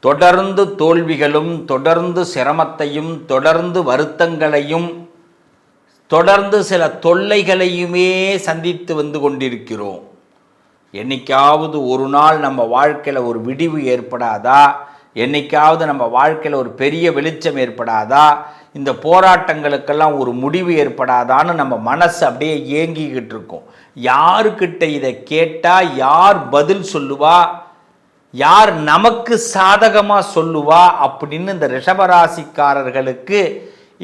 தொடர்ந்து தோல்விகளும் தொடர்ந்து சிரமத்தையும் தொடர்ந்து வருத்தங்களையும் தொடர்ந்து சில தொல்லைகளையுமே சந்தித்து வந்து கொண்டிருக்கிறோம். என்னைக்காவது ஒரு நாள் நம்ம வாழ்க்கையில் ஒரு விடிவு ஏற்படாதா? என்னைக்காவது நம்ம வாழ்க்கையில் ஒரு பெரிய வெளிச்சம் ஏற்படாதா? இந்த போராட்டங்களுக்கெல்லாம் ஒரு முடிவு ஏற்படாதான்னு நம்ம மனசு அப்படியே ஏங்கிக்கிட்டு இருக்கோம். யாருக்கிட்ட இதை கேட்டால் யார் பதில் சொல்லுவா? யார் நமக்கு சாதகமாக சொல்லுவா அப்படின்னு இந்த ரிஷபராசிக்காரர்களுக்கு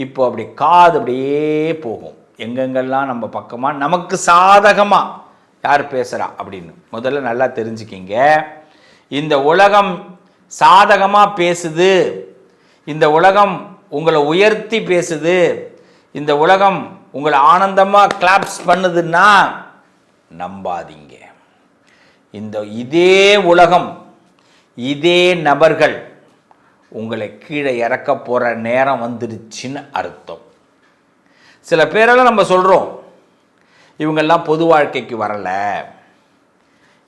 இப்போ அப்படி காது அப்படியே போகும். எங்கெங்கெல்லாம் நம்ம பக்கமாக நமக்கு சாதகமாக யார் பேசுகிறா அப்படின்னு. முதல்ல நல்லா தெரிஞ்சுக்கிங்க. இந்த உலகம் சாதகமாக பேசுது. இந்த உலகம் உங்களை உயர்த்தி பேசுது. இந்த உலகம் உங்களை ஆனந்தமாக கிளாப்ஸ் பண்ணுதுன்னா நம்பாதீங்க. இந்த இதே உலகம் இதே நபர்கள் உங்களை கீழே இறக்க போகிற நேரம் வந்துடுச்சின்னு அர்த்தம். சில பேரெல்லாம் நம்ம சொல்கிறோம் இவங்கெல்லாம் பொது வாழ்க்கைக்கு வரலை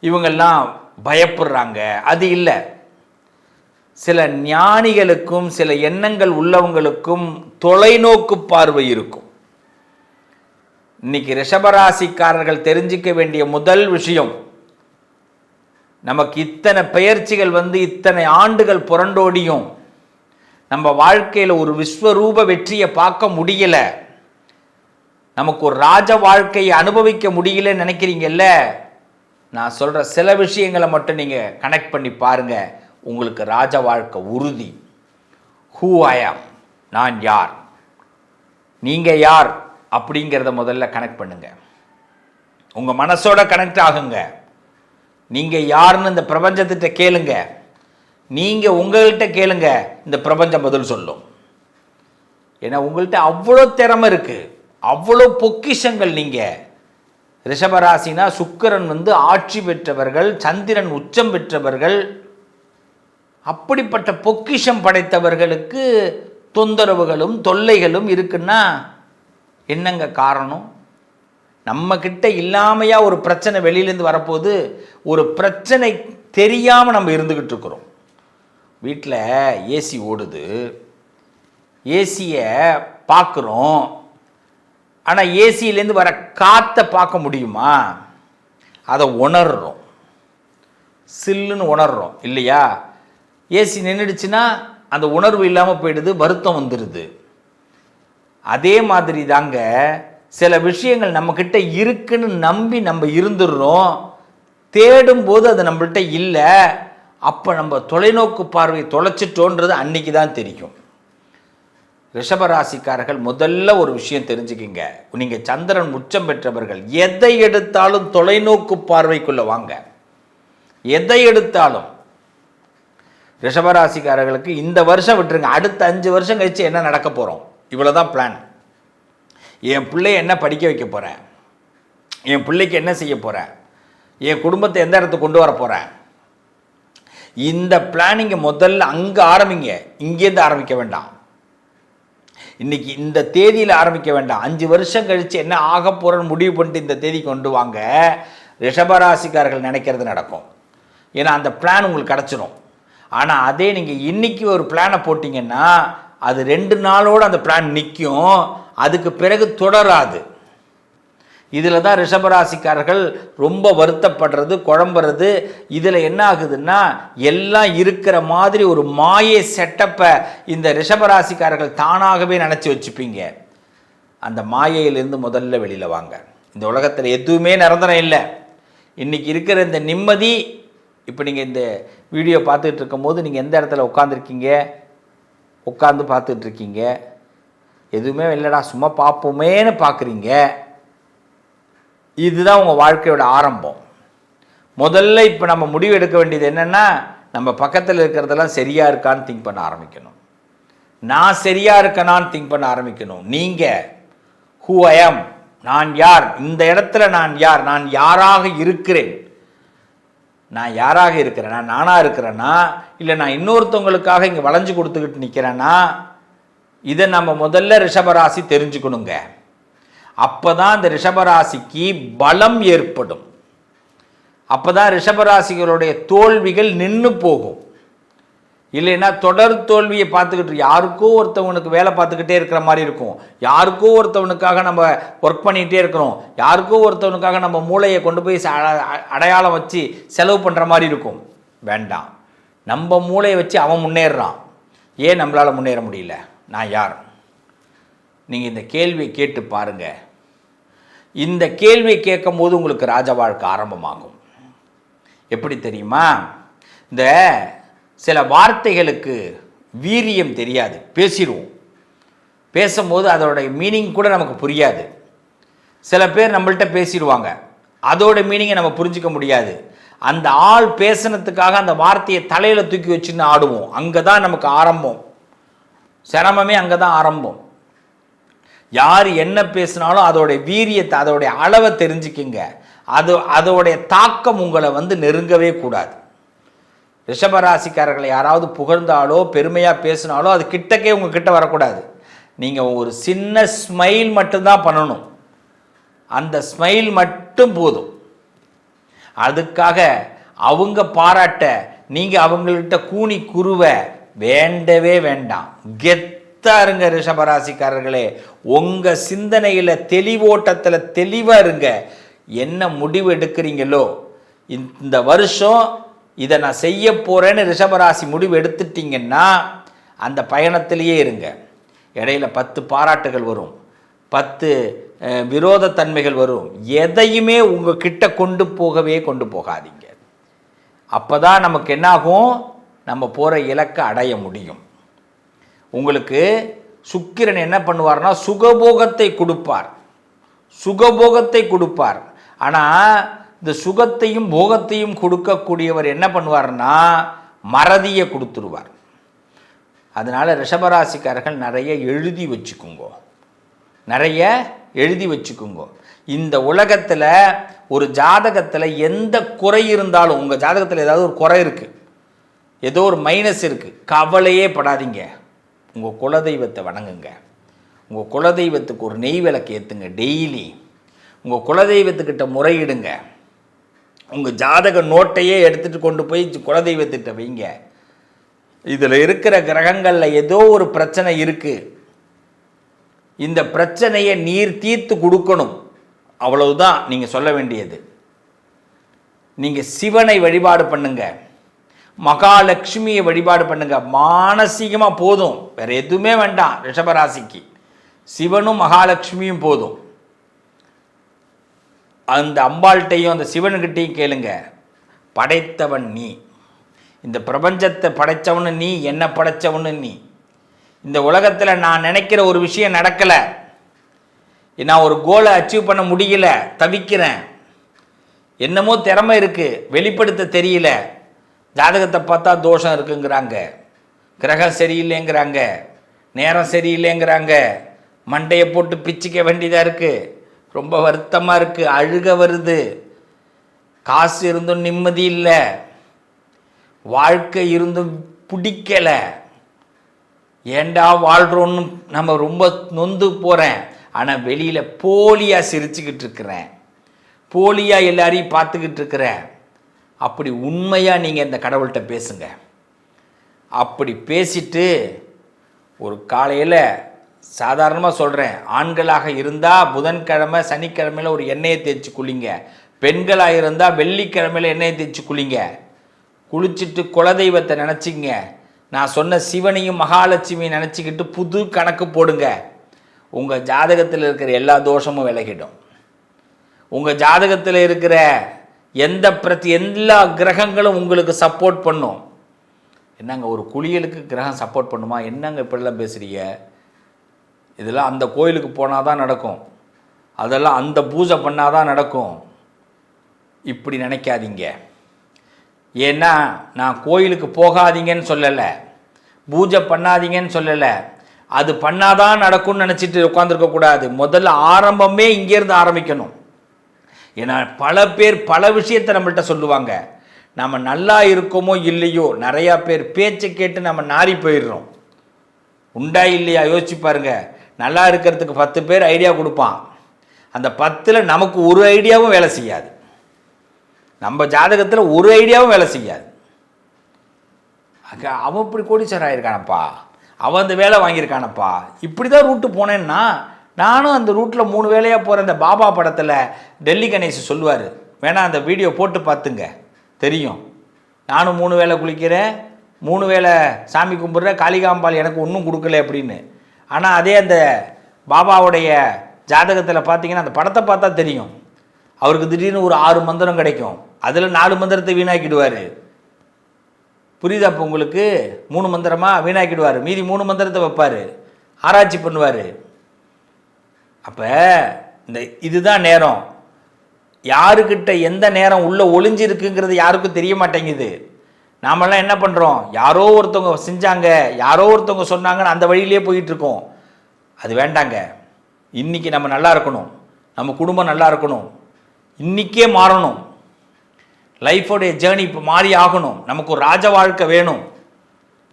இவங்கெல்லாம் பயப்படுறாங்க அது இல்லை. சில ஞானிகளுக்கும் சில எண்ணங்கள் உள்ளவங்களுக்கும் தொலைநோக்கு பார்வை இருக்கும். இன்னைக்கு ரிஷபராசிக்காரர்கள் தெரிஞ்சிக்க வேண்டிய முதல் விஷயம் நமக்கு இத்தனை பெயர்ச்சிகள் வந்து இத்தனை ஆண்டுகள் புரண்டோடியும் நம்ம வாழ்க்கையில் ஒரு விஸ்வரூப வெற்றியை பார்க்க முடியல. நமக்கு ஒரு ராஜ வாழ்க்கையை அனுபவிக்க முடியலன்னு நினைக்கிறீங்கல்ல? நான் சொல்கிற சில விஷயங்களை மட்டும் நீங்கள் கனெக்ட் பண்ணி பாருங்கள் உங்களுக்கு ராஜ வாழ்க்கை உறுதி. ஹூ ஆம் நான் யார்? நீங்கள் யார்? அப்படிங்கிறத முதல்ல கனெக்ட் பண்ணுங்க. உங்கள் மனசோட கனெக்ட் ஆகுங்க. நீங்கள் யாருன்னு இந்த பிரபஞ்சத்திட்ட கேளுங்க. நீங்கள் உங்கள்கிட்ட கேளுங்க. இந்த பிரபஞ்சம் பதில் சொல்லும். ஏன்னா உங்கள்கிட்ட அவ்வளோ திறமை இருக்குது அவ்வளோ பொக்கிஷங்கள் நீங்கள் ரிஷபராசினா சுக்கிரன் வந்து ஆட்சி பெற்றவர்கள் சந்திரன் உச்சம் பெற்றவர்கள். அப்படிப்பட்ட பொக்கிஷம் படைத்தவர்களுக்கு தொந்தரவுகளும் தொல்லைகளும் இருக்குன்னா என்னங்க காரணம்? நம்ம கிட்ட இல்லாமையா ஒரு பிரச்சனை வெளியிலேருந்து வரப்போது ஒரு பிரச்சனை தெரியாமல் நம்ம இருந்துக்கிட்டு இருக்கிறோம். வீட்டில் ஏசி ஓடுது. ஏசியை பார்க்குறோம் ஆனால் ஏசியிலேருந்து வர காற்றை பார்க்க முடியுமா? அதை உணர்றோம். சில்லுன்னு உணர்றோம். இல்லையா? ஏசி நின்றுடுச்சுன்னா அந்த உணர்வு இல்லாமல் போயிடுது வருத்தம் வந்துடுது அதே மாதிரி தாங்க சில விஷயங்கள் நம்மக்கிட்ட இருக்குன்னு நம்பி நம்ம இருந்துடுறோம் தேடும்போது அது நம்மள்கிட்ட இல்லை அப்போ நம்ம தொலைநோக்கு பார்வை தொலைச்சிட்டோன்றது அன்னைக்கு தான் தெரியும். ரிஷபராசிக்காரர்கள் முதல்ல ஒரு விஷயம் தெரிஞ்சுக்கிங்க. நீங்கள் சந்திரன் உச்சம் பெற்றவர்கள் எதை எடுத்தாலும் தொலைநோக்கு பார்வைக்குள்ளே வாங்க. எதை எடுத்தாலும். ரிஷபராசிக்காரர்களுக்கு இந்த வருஷம் விட்டுருங்க அடுத்த அஞ்சு வருஷம் கழிச்சு என்ன நடக்க போகிறோம் இவ்வளோ தான் பிளான் என் பிள்ளைய என்ன படிக்க வைக்க போகிறேன் என் பிள்ளைக்கு என்ன செய்ய போகிறேன் என் குடும்பத்தை எந்த இடத்துக்கு கொண்டு வர போகிறேன் இந்த பிளானிங்கை முதல்ல அங்கே ஆரம்பிங்க. இங்கேருந்து ஆரம்பிக்க வேண்டாம். இன்றைக்கி இந்த தேதியில் ஆரம்பிக்க வேண்டாம். அஞ்சு வருஷம் கழித்து என்ன ஆக போகிறேன்னு முடிவு பண்ணிட்டு இந்த தேதி கொண்டு வாங்க. ரிஷபராசிக்காரர்கள் நினைக்கிறது நடக்கும். ஏன்னா அந்த பிளான் உங்களுக்கு கிடச்சிரும். ஆனால் அதே நீங்கள் இன்றைக்கி ஒரு பிளானை போட்டிங்கன்னா அது ரெண்டு நாளோடு அந்த பிளான் நிற்கும் அதுக்கு பிறகு தொடராது. இதில் தான் ரிஷபராசிக்காரர்கள் ரொம்ப வருத்தப்படுறது குழம்புறது. இதில் என்ன ஆகுதுன்னா எல்லாம் இருக்கிற மாதிரி ஒரு மாயை செட்டப்பை இந்த ரிஷபராசிக்காரர்கள் தானாகவே நினச்சி வச்சுப்பீங்க. அந்த மாயையிலேருந்து முதல்ல வெளியில் வாங்க. இந்த உலகத்தில் எதுவுமே நிரந்தரம் இல்லை. இன்றைக்கி இருக்கிற இந்த நிம்மதி இப்போ நீங்கள் இந்த வீடியோ பார்த்துட்டு இருக்கும்போது நீங்கள் எந்த இடத்துல உட்காந்துருக்கீங்க உட்காந்து பார்த்துட்ருக்கீங்க எதுவுமே இல்லைடா சும்மா பார்ப்போமேன்னு பார்க்குறீங்க. இதுதான் உங்கள் வாழ்க்கையோட ஆரம்பம். முதல்ல இப்போ நம்ம முடிவு எடுக்க வேண்டியது என்னென்னா நம்ம பக்கத்தில் இருக்கிறதெல்லாம் சரியாக இருக்கான்னு திங்க் பண்ண ஆரம்பிக்கணும். நான் சரியாக இருக்கணான்னு திங்க் பண்ண ஆரம்பிக்கணும். நீங்கள் ஹூ ஐஎம் நான் யார் இந்த இடத்துல நான் யார் நான் யாராக இருக்கிறேன்? நான் யாராக இருக்கிறேன் நான் நானாக இருக்கிறேன்னா இல்லை நான் இன்னொருத்தவங்களுக்காக இங்கே வளைஞ்சு கொடுத்துக்கிட்டு நிற்கிறேன்னா இதை நம்ம முதல்ல ரிஷபராசி தெரிஞ்சுக்கணுங்க. அப்போ தான் இந்த ரிஷபராசிக்கு பலம் ஏற்படும். அப்போ தான் ரிஷபராசிகளுடைய தோல்விகள் நின்று போகும். இல்லைன்னா தொடர் தோல்வியை பார்த்துக்கிட்டு யாருக்கோ ஒருத்தவனுக்கு வேலை பார்த்துக்கிட்டே இருக்கிற மாதிரி இருக்கும். யாருக்கோ ஒருத்தவனுக்காக நம்ம ஒர்க் பண்ணிகிட்டே இருக்கிறோம். யாருக்கோ ஒருத்தவனுக்காக நம்ம மூளையை கொண்டு போய் ச- அடையாளம் வச்சு செலவு பண்ணுற மாதிரி இருக்கும். வேண்டாம். நம்ம மூளையை வச்சு அவன் முன்னேறான் ஏன் நம்மளால் முன்னேற முடியல? நான் யார்? நீங்கள் இந்த கேள்வியை கேட்டு பாருங்கள் இந்த கேள்வியை கேட்கும்போது உங்களுக்கு ராஜ வாழ்க்கை ஆரம்பமாகும். எப்படி தெரியுமா? இந்த சில வார்த்தைகளுக்கு வீரியம் தெரியாது. பேசிடுவோம் பேசும்போது அதோடைய மீனிங் கூட நமக்கு புரியாது. சில பேர் நம்மள்ட்ட பேசிடுவாங்க. அதோட மீனிங்கை நம்ம புரிஞ்சிக்க முடியாது. அந்த ஆள் பேசுனதுக்காக அந்த வார்த்தையை தலையில் தூக்கி வச்சுன்னு ஆடுவோம். அங்கே தான் நமக்கு ஆரம்பம். சிரமமே அங்கே தான் ஆரம்பம். யார் என்ன பேசினாலும் அதோடைய வீரியத்தை அதோடைய அளவை தெரிஞ்சுக்குங்க. அது அதோடைய தாக்கம் உங்களை வந்து நெருங்கவே கூடாது. ரிஷபராசிக்காரர்களை யாராவது புகழ்ந்தாலோ பெருமையாக பேசினாலோ அது கிட்டக்கே உங்கள் கிட்ட வரக்கூடாது. நீங்கள் ஒரு சின்ன ஸ்மைல் மட்டும்தான் பண்ணணும். அந்த ஸ்மைல் மட்டும் போதும். அதுக்காக அவங்க பாராட்ட நீங்கள் அவங்கள்ட்ட கூனி குருவை வேண்டவே வேண்டாம். கெத்தா இருங்க ரிஷபராசிக்காரர்களே உங்கள் சிந்தனையில் தெளிவோட்டத்தில் தெளிவாக இருங்க. என்ன முடிவு எடுக்கிறீங்களோ? இந்த வருஷம் இதை நான் செய்ய போகிறேன்னு ரிஷபராசி முடிவு எடுத்துட்டீங்கன்னா அந்த பயணத்திலேயே இருங்க. இடையில பத்து பாராட்டுகள் வரும். பத்து விரோதத்தன்மைகள் வரும். எதையுமே உங்கள் கிட்ட கொண்டு போகவே கொண்டு போகாதீங்க. அப்போ தான் நமக்கு என்னாகும்? நம்ம போகிற இலக்கை அடைய முடியும். உங்களுக்கு சுக்கிரன் என்ன பண்ணுவார்னா சுகபோகத்தை கொடுப்பார். சுகபோகத்தை கொடுப்பார். ஆனால் இந்த சுகத்தையும் போகத்தையும் கொடுக்கக்கூடியவர் என்ன பண்ணுவார்னா மறதியை கொடுத்துருவார். அதனால் ரிஷபராசிக்காரர்கள் நிறைய எழுதி வச்சுக்குங்கோ. நிறைய எழுதி வச்சுக்குங்கோ. இந்த உலகத்தில் ஒரு ஜாதகத்தில் எந்த குறை இருந்தாலும் உங்கள் ஜாதகத்தில் ஏதாவது ஒரு குறை இருக்குது ஏதோ ஒரு மைனஸ் இருக்குது கவலையே படாதீங்க. உங்கள் குலதெய்வத்தை வணங்குங்க. உங்கள் குலதெய்வத்துக்கு ஒரு நெய் விளக்கு ஏற்றுங்க டெய்லி உங்கள் குலதெய்வத்துக்கிட்ட முறையிடுங்க. உங்கள் ஜாதக நோட்டையே எடுத்துகிட்டு கொண்டு போய் குலதெய்வத்திட்ட வைங்க. இதில் இருக்கிற கிரகங்களில் ஏதோ ஒரு பிரச்சனை இருக்குது இந்த பிரச்சனையை நீர் தீர்த்து கொடுக்கணும். அவ்வளவுதான் நீங்கள் சொல்ல வேண்டியது. நீங்கள் சிவனை வழிபாடு பண்ணுங்கள் மகாலட்சுமியை வழிபாடு பண்ணுங்க. மானசீகமாக போதும். வேற எதுவுமே வேண்டாம். ரிஷபராசிக்கு. சிவனும் மகாலட்சுமியும் போதும். அந்த அம்பாள்கிட்டையும் அந்த சிவன்கிட்டையும் கேளுங்க. படைத்தவன் நீ. இந்த பிரபஞ்சத்தை படைத்தவனு நீ என்ன படைத்தவனு நீ. இந்த உலகத்தில் நான் நினைக்கிற ஒரு விஷயம் நடக்கலை. நான் ஒரு கோலை அச்சீவ் பண்ண முடியல. தவிக்கிறேன். என்னமோ திறமை இருக்குது வெளிப்படுத்த தெரியல. ஜாதகத்தை பார்த்தா தோஷம் இருக்குங்கிறாங்க. கிரகம் சரியில்லைங்கிறாங்க. நேரம் சரியில்லைங்கிறாங்க. மண்டையை போட்டு பிச்சுக்க வேண்டியதாக இருக்குது ரொம்ப வருத்தமாக இருக்குது அழுக வருது. காசு இருந்தும் நிம்மதி இல்லை. வாழ்க்கை இருந்தும் பிடிக்கலை. ஏண்டா வாழ்கிறோன்னு நம்ம ரொம்ப நொந்து போகிறேன் ஆனால் வெளியில் போலியாக சிரிச்சுக்கிட்டு இருக்கிறேன். போலியாக எல்லாரையும் பார்த்துக்கிட்டு இருக்கிறேன். அப்படி உண்மையாக நீங்கள் இந்த கடவுள்கிட்ட பேசுங்க. அப்படி பேசிட்டு ஒரு காலையில் சாதாரணமாக சொல்கிறேன் ஆண்களாக இருந்தால் புதன்கிழமை சனிக்கிழமையில் ஒரு எண்ணெயை தேய்ச்சி குளிங்க. பெண்களாக இருந்தால் வெள்ளிக்கிழமையில் எண்ணெயை தேய்ச்சி குளிங்க. குளிச்சுட்டு குலதெய்வத்தை நினச்சிங்க நான் சொன்ன சிவனையும் மகாலட்சுமியும் நினச்சிக்கிட்டு புது கணக்கு போடுங்க. உங்கள் ஜாதகத்தில் இருக்கிற எல்லா தோஷமும் விலகிடும். உங்கள் ஜாதகத்தில் இருக்கிற எந்த பிரதி எல்லா கிரகங்களும் உங்களுக்கு சப்போர்ட் பண்ணும். என்னங்க ஒரு குளியலுக்கு கிரகம் சப்போர்ட் பண்ணுமா? என்னங்க இப்படிலாம் பேசுகிறீங்க இதெல்லாம் அந்த கோயிலுக்கு போனால் தான் நடக்கும். அதெல்லாம் அந்த பூஜை பண்ணால் தான் நடக்கும். இப்படி நினைக்காதீங்க. ஏன்னா நான் கோயிலுக்கு போகாதீங்கன்னு சொல்லலை. பூஜை பண்ணாதீங்கன்னு சொல்லலை. அது பண்ணாதான் நடக்கும்னு நினச்சிட்டு உட்காந்துருக்கக்கூடாது முதல்ல ஆரம்பமே இங்கேருந்து ஆரம்பிக்கணும். ஏன்னா பல பேர் பல விஷயத்தை நம்மள்கிட்ட சொல்லுவாங்க. நம்ம நல்லா இருக்கோமோ இல்லையோ நிறையா பேர் பேச்சை கேட்டு நம்ம நாறி போயிடுறோம். உண்டா இல்லையா? யோசிச்சு பாருங்க. நல்லா இருக்கிறதுக்கு பத்து பேர் ஐடியா கொடுப்பான். அந்த பத்தில் நமக்கு ஒரு ஐடியாவும் வேலை செய்யாது. நம்ம ஜாதகத்தில் ஒரு ஐடியாவும் வேலை செய்யாது. அங்கே அவன் இப்படி கோடீஸ்வரர் ஆயிருக்கானப்பா. அவன் அந்த வேலை வாங்கியிருக்கானப்பா. இப்படி தான் ரூட்டு போனேன்னா நானும் அந்த ரூட்டில் மூணு வேலையாக போகிற அந்த பாபா படத்தில் டெல்லி கணேஷ் சொல்லுவார். வேணா அந்த வீடியோ போட்டு பார்த்துங்க. தெரியும். நானும் மூணு வேளை குளிக்கிறேன். மூணு வேளை சாமி கும்பிட்றேன். காளிகாம்பாள் எனக்கு ஒன்றும் கொடுக்கல அப்படின்னு. ஆனால் அதே அந்த பாபாவுடைய ஜாதகத்தில் பார்த்தீங்கன்னா அந்த படத்தை பார்த்தா தெரியும். அவருக்கு திடீர்னு ஒரு ஆறு மந்திரம் கிடைக்கும். அதில் நாலு மந்திரத்தை வீணாக்கிடுவார். புரியுதா இப்போ உங்களுக்கு? மூணு மந்திரமாக வீணாக்கிடுவார். மீதி மூணு மந்திரத்தை வைப்பார். ஆராய்ச்சி பண்ணுவார். அப்போ இந்த இதுதான் நேரம். யாருக்கிட்ட எந்த நேரம் உள்ளே ஒளிஞ்சிருக்குங்கிறது யாருக்கும் தெரிய மாட்டேங்குது. நாமெல்லாம் என்ன பண்ணுறோம் யாரோ ஒருத்தவங்க செஞ்சாங்க யாரோ ஒருத்தவங்க சொன்னாங்கன்னு அந்த வழியிலே போயிட்டுருக்கோம். அது வேண்டாங்க. இன்னைக்கு நம்ம நல்லா இருக்கணும். நம்ம குடும்பம் நல்லா இருக்கணும். இன்றைக்கே மாறணும். லைஃபோடைய ஜேர்னி இப்போ மாறி ஆகணும். நமக்கு ஒரு ராஜ வாழ்க்கை வேணும்.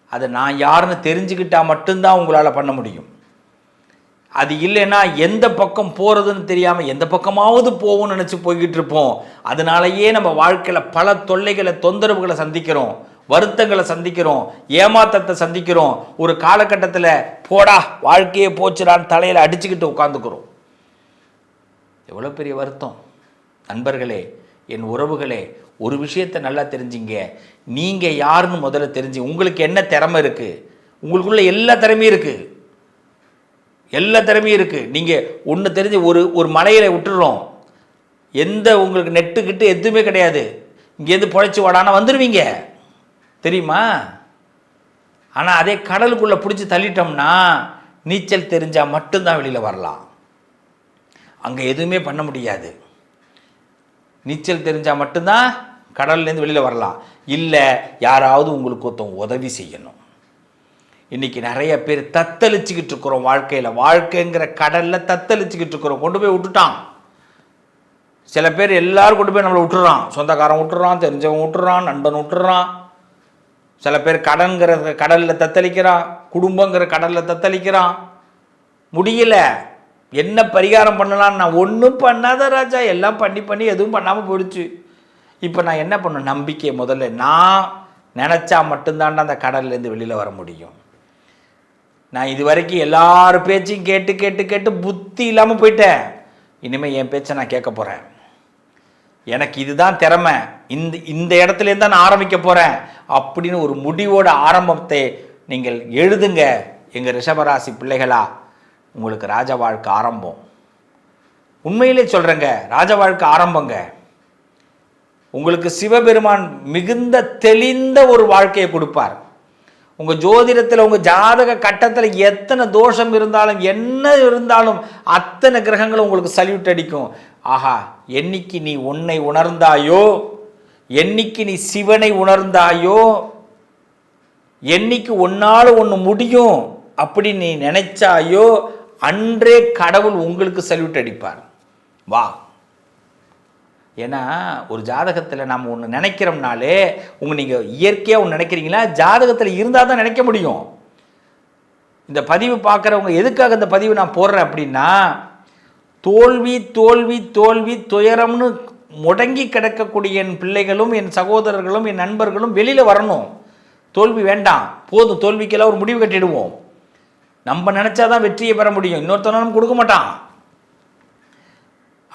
அதை நான் யாருன்னு தெரிஞ்சுக்கிட்டால் மட்டும்தான் உங்களால் பண்ண முடியும். அது இல்லைன்னா எந்த பக்கம் போகிறதுன்னு தெரியாமல் எந்த பக்கமாவது போகும்னு நினச்சி போய்கிட்டு இருப்போம். அதனாலயே நம்ம வாழ்க்கையில் பல தொல்லைகளை தொந்தரவுகளை சந்திக்கிறோம். வருத்தங்களை சந்திக்கிறோம். ஏமாத்தத்தை சந்திக்கிறோம். ஒரு காலகட்டத்தில் போடா வாழ்க்கையே போச்சுடான்னு தலையில் அடிச்சுக்கிட்டு உட்காந்துக்கிறோம். எவ்வளோ பெரிய வருத்தம். நண்பர்களே என் உறவுகளே ஒரு விஷயத்தை நல்லா தெரிஞ்சிங்க. நீங்கள் யாருன்னு முதல்ல தெரிஞ்சு உங்களுக்கு என்ன திறமை இருக்குது உங்களுக்குள்ள எல்லா திறமையும் இருக்குது எல்லா திறமையும் இருக்குது நீங்கள் ஒன்று தெரிஞ்சு ஒரு ஒரு மலையில் விட்டுடுறோம் எந்த உங்களுக்கு நெட்டுக்கிட்டு எதுவுமே கிடையாது. இங்கேருந்து பொழைச்சி வாடானா வந்துடுவீங்க தெரியுமா? ஆனால் அதே கடலுக்குள்ளே பிடிச்சி தள்ளிட்டோம்னா நீச்சல் தெரிஞ்சால் மட்டும்தான் வெளியில் வரலாம். அங்கே எதுவுமே பண்ண முடியாது. நீச்சல் தெரிஞ்சால் மட்டும்தான் கடல்லேருந்து வெளியில் வரலாம். இல்லை யாராவது உங்களுக்கு ஒருத்தன் உதவி செய்யணும். இன்றைக்கி நிறைய பேர் தத்தளிச்சுக்கிட்டு இருக்கிறோம் வாழ்க்கையில். வாழ்க்கைங்கிற கடலில் தத்தளிச்சுக்கிட்டு இருக்கிறோம். கொண்டு போய் விட்டுட்டான். சில பேர் எல்லோரும் கொண்டு போய் நம்மளை விட்டுறான். சொந்தக்காரன் விட்டுறான் தெரிஞ்சவன் விட்டுறான் நண்பன் விட்டுறான். சில பேர் கடன்கிற கடலில் தத்தளிக்கிறான். குடும்பங்கிற கடலில் தத்தளிக்கிறான். முடியல. என்ன பரிகாரம் பண்ணலான்னு நான் ஒன்றும் பண்ணாத ராஜா. எல்லாம் பண்ணி பண்ணி எதுவும் பண்ணாமல் போயிடுச்சு. இப்போ நான் என்ன பண்ணணும்? நம்பிக்கை முதல்ல நான் நினச்சா மட்டும்தான்டா அந்த கடல்லேருந்து வெளியில் வர முடியும். நான் இது வரைக்கும் எல்லார் பேச்சையும் கேட்டு கேட்டு கேட்டு புத்தி இல்லாமல் போயிட்டேன். இனிமேல் என் பேச்சை நான் கேட்க போகிறேன் எனக்கு இதுதான் திறமை. இந்த இந்த இடத்துலேருந்து தான் நான் ஆரம்பிக்க போகிறேன் அப்படின்னு ஒரு முடிவோட ஆரம்பத்தை நீங்கள் எழுதுங்க எங்கள் ரிஷபராசி பிள்ளைகளா. உங்களுக்கு ராஜ வாழ்க்கை ஆரம்பம். உண்மையிலே சொல்கிறேங்க ராஜ வாழ்க்கை ஆரம்பங்க. உங்களுக்கு சிவபெருமான் மிகுந்த தெளிந்த ஒரு வாழ்க்கையை கொடுப்பார். உங்கள் ஜோதிடத்தில் உங்கள் ஜாதக கட்டத்தில் எத்தனை தோஷம் இருந்தாலும் என்ன இருந்தாலும் அத்தனை கிரகங்களும் உங்களுக்கு சல்யூட் அடிக்கும். ஆஹா என்னைக்கு நீ உன்னை உணர்ந்தாயோ என்னைக்கு நீ சிவனை உணர்ந்தாயோ என்னைக்கு உன்னால் ஒன்று முடியும் அப்படி நீ நினைச்சாயோ அன்றே கடவுள் உங்களுக்கு சல்யூட் அடிப்பார். வா. ஏன்னா ஒரு ஜாதகத்தில் நம்ம ஒன்று நினைக்கிறோம்னாலே உங்கள் நீங்கள் இயற்கையாக ஒன்று நினைக்கிறீங்களா? ஜாதகத்தில் இருந்தால் தான் நினைக்க முடியும். இந்த பதிவு பார்க்குறவங்க எதுக்காக இந்த பதிவு நான் போடுறேன் அப்படின்னா தோல்வி தோல்வி தோல்வி துயரம்னு முடங்கி கிடக்கக்கூடிய என் பிள்ளைகளும் என் சகோதரர்களும் என் நண்பர்களும் வெளியில் வரணும். தோல்வி வேண்டாம். போதும். தோல்விக்கெல்லாம் ஒரு முடிவு கட்டிடுவோம். நம்ம நினச்சாதான் வெற்றியை பெற முடியும். இன்னொருத்தனும் கொடுக்க மாட்டான்.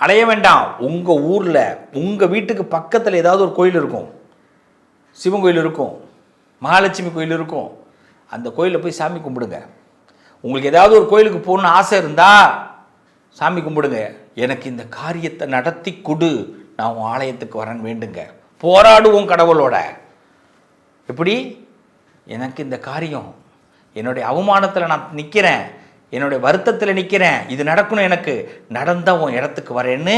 அலைய வேண்டாம். உங்கள் ஊரில் உங்கள் வீட்டுக்கு பக்கத்தில் ஏதாவது ஒரு கோயில் இருக்கும். சிவன் கோயில் இருக்கும். மகாலட்சுமி கோயில் இருக்கும். அந்த கோயிலில் போய் சாமி கும்பிடுங்க. உங்களுக்கு ஏதாவது ஒரு கோயிலுக்கு போகணுன்னு ஆசை இருந்தால் சாமி கும்பிடுங்க. எனக்கு இந்த காரியத்தை நடத்தி கொடு. நான் உன் ஆலயத்துக்கு வரேன் வேண்டுங்க. போராடுவோம் கடவுளோட. எப்படி? எனக்கு இந்த காரியம் என்னுடைய அவமானத்தில் நான் நிற்கிறேன் என்னுடைய வருத்தத்தில் நிற்கிறேன் இது நடக்கணும் எனக்கு. நடந்தால் உன் இடத்துக்கு வரேன்னு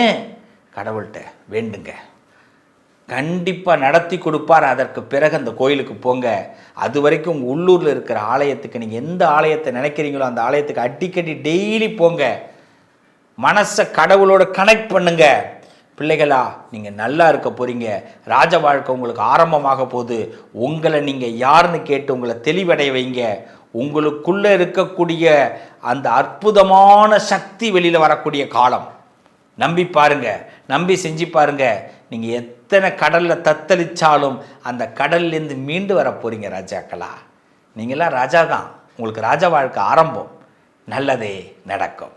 கடவுள்கிட்ட வேண்டுங்க. கண்டிப்பாக நடத்தி கொடுப்பார். அதற்கு பிறகு அந்த கோயிலுக்கு போங்க. அது வரைக்கும் உங்கள் உள்ளூரில் இருக்கிற ஆலயத்துக்கு நீங்கள் எந்த ஆலயத்தை நினைக்கிறீங்களோ அந்த ஆலயத்துக்கு அடிக்கடி டெய்லி போங்க. மனசை கடவுளோட கனெக்ட் பண்ணுங்க. பிள்ளைகளா நீங்கள் நல்லா இருக்க போகிறீங்க ராஜ வாழ்க்கை உங்களுக்கு ஆரம்பமாக போகுது. உங்களை நீங்கள் யாருன்னு கேட்டு உங்களை தெளிவடைய வைங்க. உங்களுக்குள்ளே இருக்கக்கூடிய அந்த அற்புதமான சக்தி வெளியில் வரக்கூடிய காலம். நம்பி பாருங்க நம்பி செஞ்சு பாருங்க. நீங்கள் எத்தனை கடலில் தத்தளிச்சாலும் அந்த கடல்லேருந்து மீண்டு வர போகிறீங்க ராஜாக்களா. நீங்களாம் ராஜா தான் உங்களுக்கு ராஜா வாழ்க்கை ஆரம்பம். நல்லதே நடக்கும்.